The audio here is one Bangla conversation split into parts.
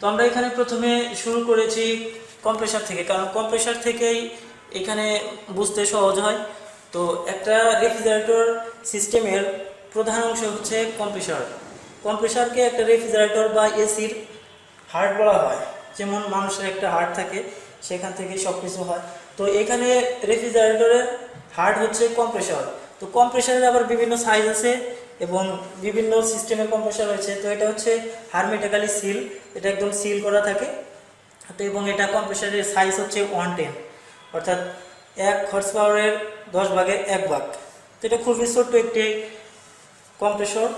তো আমরা এখানে প্রথমে শুরু করেছি কম্প্রেসার থেকে, কারণ কম্প্রেসার থেকেই এখানে বুঝতে সহজ হয়। তো একটা রেফ্রিজারেটর সিস্টেমের প্রধান অংশ হচ্ছে কম্প্রেসার কম্প্রেসারকে একটা রেফ্রিজারেটর বা এসির হার্ট বলা হয়, যেমন মানুষের একটা হার্ট থাকে, সেখান থেকে সব কিছু হয়। তো এখানে রেফ্রিজারেটরের হার্ট হচ্ছে কম্প্রেসার তো কম্প্রেসারের আবার বিভিন্ন সাইজ আছে এবং বিভিন্ন সিস্টেমের কম্প্রেসার রয়েছে। তো এটা হচ্ছে হারমেটিক্যালি সিল এটা একদম সিল করা থাকে। তো এবং এটা কম্প্রেসারের সাইজ হচ্ছে ওয়ান টেন অর্থাৎ এক হর্স পাওয়ারের দশ ভাগের এক ভাগ। তো এটা খুবই ছোট্ট একটি কম্প্রেসর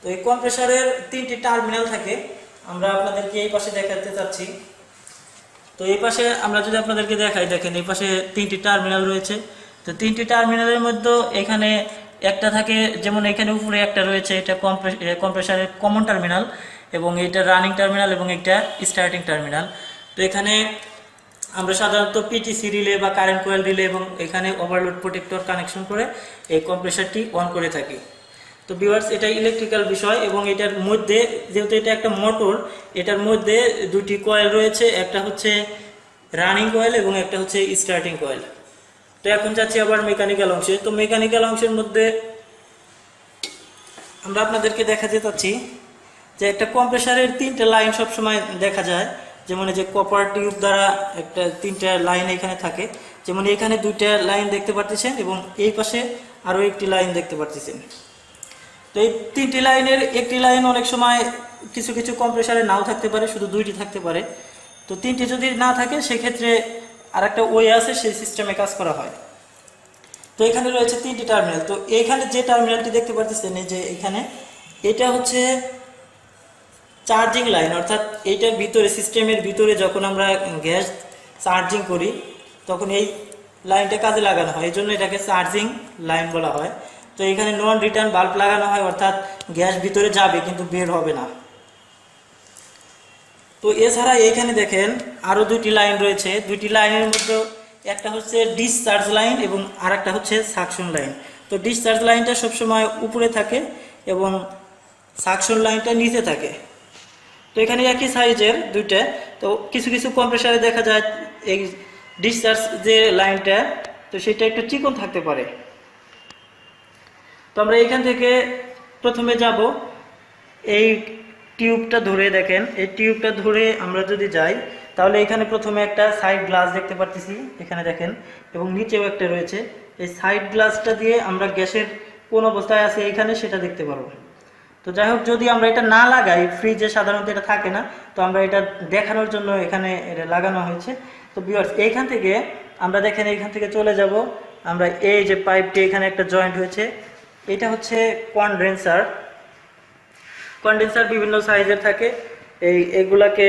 তো এই কম্প্রেসারের তিনটি টার্মিনাল থাকে। আমরা আপনাদেরকে এই পাশে দেখাতে চাচ্ছি। তো এই পাশে আমরা যদি আপনাদেরকে দেখাই, দেখেন এই পাশে তিনটি টার্মিনাল রয়েছে। তো তিনটি টার্মিনালের মধ্যে এখানে একটা থাকে, যেমন এখানে উপরে একটা রয়েছে, এটা কম্প্রেসারের কমন টার্মিনাল এবং এটা রানিং টার্মিনাল এবং এটা স্টার্টিং টার্মিনাল তো এখানে আমরা সাধারণত পিটিসি রিলে বা কারেন্ট কোয়েল রিলে এবং এখানে ওভারলোড প্রোটেক্টর কানেকশন করে এই কম্প্রেসারটি অন করে থাকি। তো ভিউয়ার্স এটা ইলেকট্রিক্যাল বিষয় এবং এটার মধ্যে, যেহেতু এটা একটা মোটর এটার মধ্যে দুটি কয়েল রয়েছে, একটা হচ্ছে রানিং কয়েল এবং একটা হচ্ছে স্টার্টিং কয়েল এখন যাচ্ছি আবার মেকানিক্যাল অংশে। তো মেকানিক্যাল অংশের মধ্যে আমরা আপনাদেরকে দেখাতে চাচ্ছি যে একটা কম্প্রেসারের তিনটে লাইন সবসময় দেখা যায়। যেমন যে কপার টিউব দ্বারা একটা তিনটা লাইন এখানে থাকে। যেমন এখানে দুইটা লাইন দেখতে পারতেছেন এবং এই পাশে আরও একটি লাইন দেখতে পারতেছেন। তো এই তিনটি লাইনের একটি লাইন অনেক সময় কিছু কিছু কম্প্রেসারে নাও থাকতে পারে, শুধু দুইটি থাকতে পারে। তো তিনটি যদি না থাকে, সেক্ষেত্রে আর একটা ওয়ে আছে, সেই সিস্টেমে কাজ করা হয়। তো এখানে রয়েছে তিনটি টার্মিনাল তো এখানে যে টার্মিনালটি দেখতে পাচ্ছেন এই যে এখানে, এটা হচ্ছে চার্জিং লাইন অর্থাৎ এইটার ভিতরে সিস্টেমের ভিতরে যখন আমরা গ্যাস চার্জিং করি, তখন এই লাইনটা কাজে লাগানো হয়। এই জন্য এটাকে চার্জিং লাইন বলা হয়। তো এখানে নন রিটার্ন বাল্ব লাগানো হয়, অর্থাৎ গ্যাস ভিতরে যাবে, কিন্তু বের হবে না। তো এছাড়া এখানে দেখেন আরও দুটি লাইন রয়েছে। দুটি লাইনের মধ্যে একটা হচ্ছে ডিসচার্জ লাইন এবং আর একটা হচ্ছে সাকশন লাইন তো ডিসচার্জ লাইনটা সবসময় উপরে থাকে এবং সাকশন লাইনটা নিচে থাকে। তো এখানে একই সাইজের দুইটা। তো কিছু কিছু কম্প্রেসারে দেখা যায় এই ডিসচার্জ যে লাইনটা তো সেটা একটু চিকন থাকতে পারে। তো আমরা এখান থেকে প্রথমে যাব এই টিউবটা ধরে দেখেন, এই টিউবটা ধরে আমরা যদি যাই, তাহলে এখানে প্রথমে একটা সাইড গ্লাস দেখতে পারতেছি, এখানে দেখেন, এবং নিচেও একটা রয়েছে। এই সাইড গ্লাসটা দিয়ে আমরা গ্যাসের কোন অবস্থায় আছে এখানে সেটা দেখতে পারব। তো যাই হোক, যদি আমরা এটা না লাগাই ফ্রিজে সাধারণত এটা থাকে না, তো আমরা এটা দেখানোর জন্য এখানে এটা লাগানো হয়েছে। তো বিয়ার্স এইখান থেকে আমরা দেখেন, এইখান থেকে চলে যাব। আমরা এই যে পাইপটি এখানে একটা জয়েন্ট হয়েছে, এটা হচ্ছে কনডেন্সার কনডেন্সার বিভিন্ন সাইজের থাকে। এই, এগুলাকে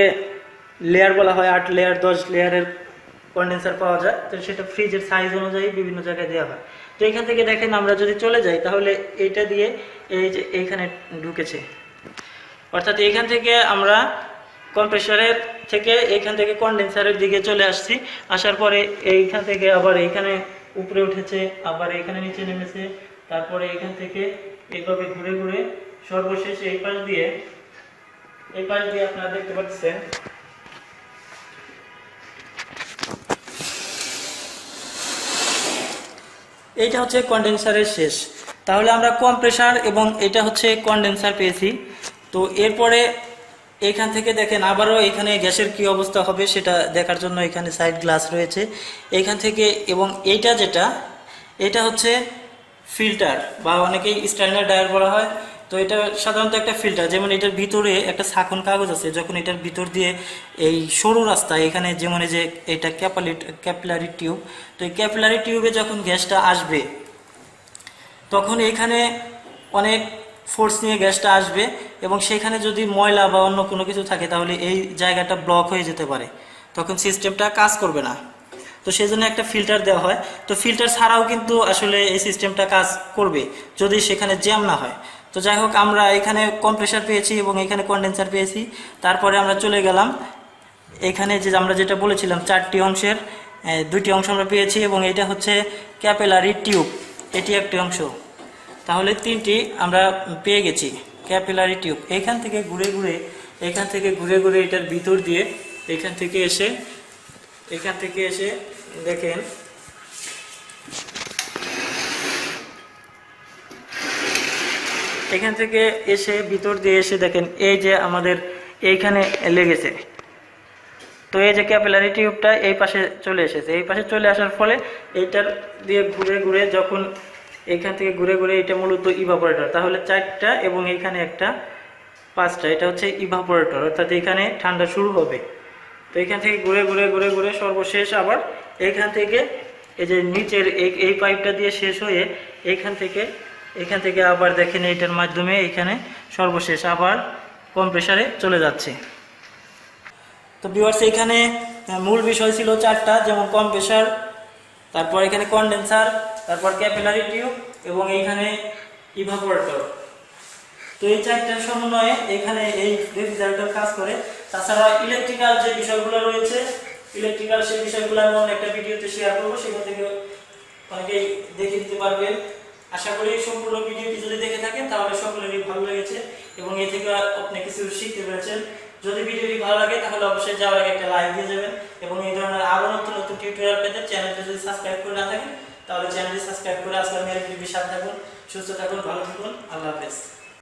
লেয়ার বলা হয়, আট লেয়ার দশ লেয়ারের কন্ডেন্সার পাওয়া যায়। তো সেটা ফ্রিজের সাইজ অনুযায়ী বিভিন্ন জায়গায় দেওয়া হয়। তো এখান থেকে দেখেন, আমরা যদি চলে যাই, তাহলে এইটা দিয়ে এই যে এইখানে ঢুকেছে। অর্থাৎ এখান থেকে আমরা কম্প্রেসারের থেকে এখান থেকে কন্ডেন্সারের দিকে চলে আসছি। আসার পরে এইখান থেকে আবার এইখানে উপরে উঠেছে, আবার এইখানে নিচে নেমেছে। তারপরে এখান থেকে এইভাবে ঘুরে ঘুরে সর্বশেষ এই পাশ দিয়ে, এই পাশ দিয়ে আপনারা দেখতে পাচ্ছেন। এইটা হচ্ছে কন্ডেন্সারের শেষ। তাহলে আমরা কম্প্রেসার এবং এটা হচ্ছে কন্ডেন্সার পেয়েছি। তো এরপরে এখান থেকে দেখেন, আবারও এখানে গ্যাসের কি অবস্থা হবে সেটা দেখার জন্য এখানে সাইড গ্লাস রয়েছে। এখান থেকে এবং এইটা যেটা, এটা হচ্ছে ফিল্টার বা অনেকেই স্ট্যান্ডার্ড ডায়ার বলা হয়। তো এটা সাধারণত একটা ফিল্টার যেমন এটার ভিতরে একটা শাকন কাগজ আছে, যখন এটার ভিতর দিয়ে এই সরু রাস্তা, এখানে যেমন যে এটা ক্যাপালি ক্যাপিলারি টিউব তো এই ক্যাপিলারি টিউবে যখন গ্যাসটা আসবে, তখন এখানে অনেক ফোর্স নিয়ে গ্যাসটা আসবে এবং সেখানে যদি ময়লা বা অন্য কোনো কিছু থাকে, তাহলে এই জায়গাটা ব্লক হয়ে যেতে পারে। তখন সিস্টেমটা কাজ করবে না। তো সেই জন্য একটা ফিল্টার দেওয়া হয়। তো ফিল্টার ছাড়াও কিন্তু আসলে এই সিস্টেমটা কাজ করবে, যদি সেখানে জ্যাম না হয়। তো যাই হোক আমরা এখানে কম্প্রেসার পেয়েছি এবং এখানে কন্ডেন্সার পেয়েছি। তারপরে আমরা চলে গেলাম। এখানে যে আমরা যেটা বলেছিলাম চারটি অংশের এ, দুইটি অংশ আমরা পেয়েছি এবং এটা হচ্ছে ক্যাপেলারি টিউব এটি একটি অংশ। তাহলে তিনটি আমরা পেয়ে গেছি ক্যাপিলারি টিউব এখান থেকে ঘুরে ঘুরে এখান থেকে ঘুরে ঘুরে এটার ভিতর দিয়ে এখান থেকে এসে এখান থেকে এসে দেখেন এখান থেকে এসে ভিতর দিয়ে এসে দেখেন, এই যে আমাদের এইখানে লেগেছে। তো এই যে ক্যাপিলারি টিউবটা এই পাশে চলে এসেছে। এই পাশে চলে আসার ফলে এইটার দিয়ে ঘুরে ঘুরে যখন এইখান থেকে ঘুরে ঘুরে এটা মূলত ইভাপোরেটর তাহলে চারটা এবং এইখানে একটা পাঁচটা, এটা হচ্ছে ইভাপোরেটর অর্থাৎ এখানে ঠান্ডা শুরু হবে। তো এখান থেকে ঘুরে ঘুরে ঘুরে ঘুরে সর্বশেষ আবার এইখান থেকে এই যে নিচের এই পাইপটা দিয়ে শেষ হয়ে এইখান থেকে এখান থেকে আবার দেখেন এইটার মাধ্যমে এইখানে সর্বশেষ আবার কম্প্রেসারে চলে যাচ্ছে। তো ভিউয়ার্স এখানে মূল বিষয় ছিল চারটা, যেমন কম্প্রেসার তারপর এখানে কন্ডেন্সার তারপর ক্যাপিলারি টিউব এবং এইখানে ইভাপোরেটর তো এই চারটার সমন্বয়ে এখানে এই রেফ্রিজারেটর কাজ করে। তাছাড়া ইলেকট্রিক্যাল যে বিষয়গুলো রয়েছে ইলেকট্রিক্যাল সেই বিষয়গুলো আমি অন্য একটা ভিডিওতে শেয়ার করব, সেখান থেকে অনেকেই দেখে দিতে পারবেন। আশা করি সম্পূর্ণ ভিডিওটি যদি দেখে থাকেন, তাহলে সকলেরই ভালো লেগেছে এবং এ থেকে আপনি কিছু শিখতে পেরেছেন। যদি ভিডিওটি ভালো লাগে, তাহলে অবশ্যই যাওয়ার আগে একটা লাইক দিয়ে যাবেন এবং এই ধরনের আরও নতুন নতুন টিউটোরিয়াল পেতে চ্যানেলটি যদি সাবস্ক্রাইব করে না থাকেন, তাহলে চ্যানেলটি সাবস্ক্রাইব করে আসলে আমি টিভির সাথে থাকুন, সুস্থ থাকুন, ভালো থাকুন, আল্লাহ হাফেজ।